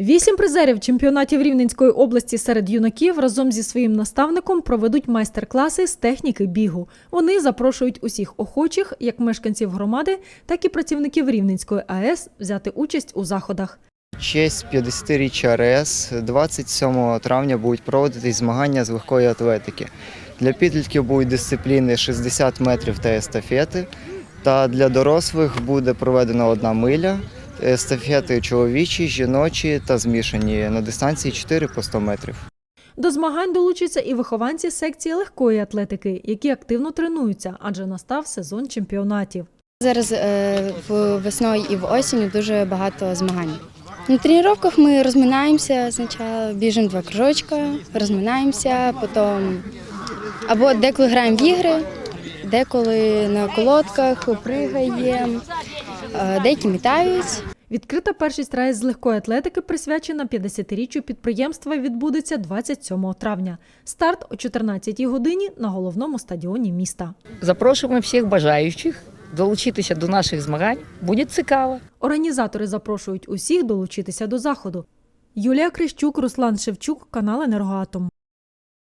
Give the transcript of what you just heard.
Вісім призерів чемпіонатів Рівненської області серед юнаків разом зі своїм наставником проведуть майстер-класи з техніки бігу. Вони запрошують усіх охочих, як мешканців громади, так і працівників Рівненської АЕС, взяти участь у заходах. Честь 50-річчя РС 27 травня будуть проводитись змагання з легкої атлетики. Для підлітків будуть дисципліни 60 метрів та естафети. Та для дорослих буде проведена одна миля. Естафети чоловічі, жіночі та змішані на дистанції 4 по 100 метрів. До змагань долучаться і вихованці секції легкої атлетики, які активно тренуються, адже настав сезон чемпіонатів. Зараз е, в весною і в осінню дуже багато змагань. На тренуваннях ми розминаємося, спочатку біжимо два кружочка, розминаємося, потім або деколи граємо в ігри, деколи на колодках пригаємо, деякі мітають. Відкрита першість райс з легкої атлетики присвячена 50-річчю підприємства відбудеться 27 травня. Старт о 14-й годині на головному стадіоні міста. Запрошуємо всіх бажаючих долучитися до наших змагань. Буде цікаво. Організатори запрошують усіх долучитися до заходу. Юлія Крищук, Руслан Шевчук, канал Енергоатом.